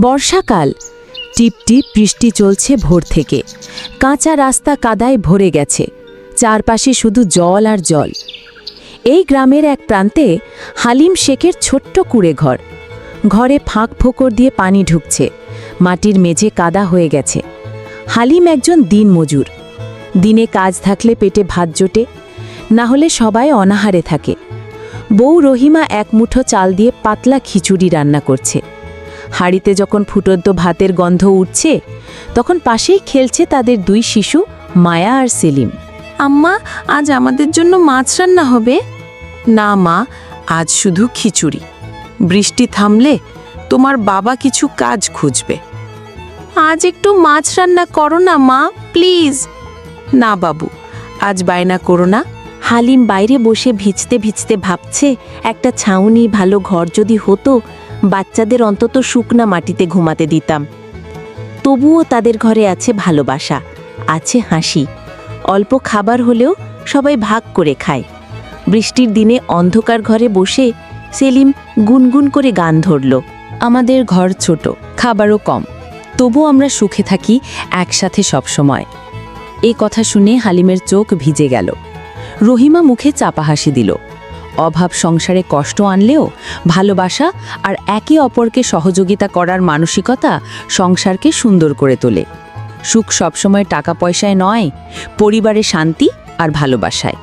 বর্ষাকাল। টিপ টিপ বৃষ্টি চলছে ভোর থেকে। কাঁচা রাস্তা কাদায় ভরে গেছে। চারপাশে শুধু জল আর জল। এই গ্রামের এক প্রান্তে হালিম শেখের ছোট্ট কুড়ে ঘর। ঘরে ফাঁক ফোকর দিয়ে পানি ঢুকছে। মাটির মেঝে কাদা হয়ে গেছে। হালিম একজন দিন মজুর দিনে কাজ থাকলে পেটে ভাত জোটে। না হলে সবাই অনাহারে থাকে। বউ রহিমা এক মুঠো চাল দিয়ে পাতলা খিচুড়ি রান্না করছে। হাড়িতে যখন ফুটন্ত ভাতের গন্ধ উঠছে তখন পাশেই খেলছে তাদের দুই শিশু মায়া আর সেলিম। আম্মা আজ আমাদের জন্য মাছ রান্না হবে? না মা আজ শুধু খিচুড়ি। বৃষ্টি থামলে তোমার বাবা কিছু কাজ খুঁজবে। আজ একটু মাছ রান্না করো না মা প্লিজ। না বাবু আজ বায়না করো না। হালিম বাইরে বসে ভিজতে ভিজতে ভাবছে একটা ছাউনি ভালো ঘর যদি হতো বাচ্চাদের অন্তত শুকনা মাটিতে ঘুমাতে দিতাম। তবুও তাদের ঘরে আছে ভালোবাসা, আছে হাসি। অল্প খাবার হলেও সবাই ভাগ করে খায়। বৃষ্টির দিনে অন্ধকার ঘরে বসে সেলিম গুনগুন করে গান ধরল। আমাদের ঘর ছোট, খাবারও কম। তবু আমরা সুখে থাকি একসাথে সবসময়। এই কথা শুনে হালিমের চোখ ভিজে গেল। রহিমা মুখে চাপা হাসি দিল। অভাব সংসারে কষ্ট আনলেও ভালোবাসা আর একে অপরকে সহযোগিতা করার মানসিকতা সংসারকে সুন্দর করে তোলে। সুখ সবসময় টাকা পয়সায় নয়, পরিবারে শান্তি আর ভালোবাসায়।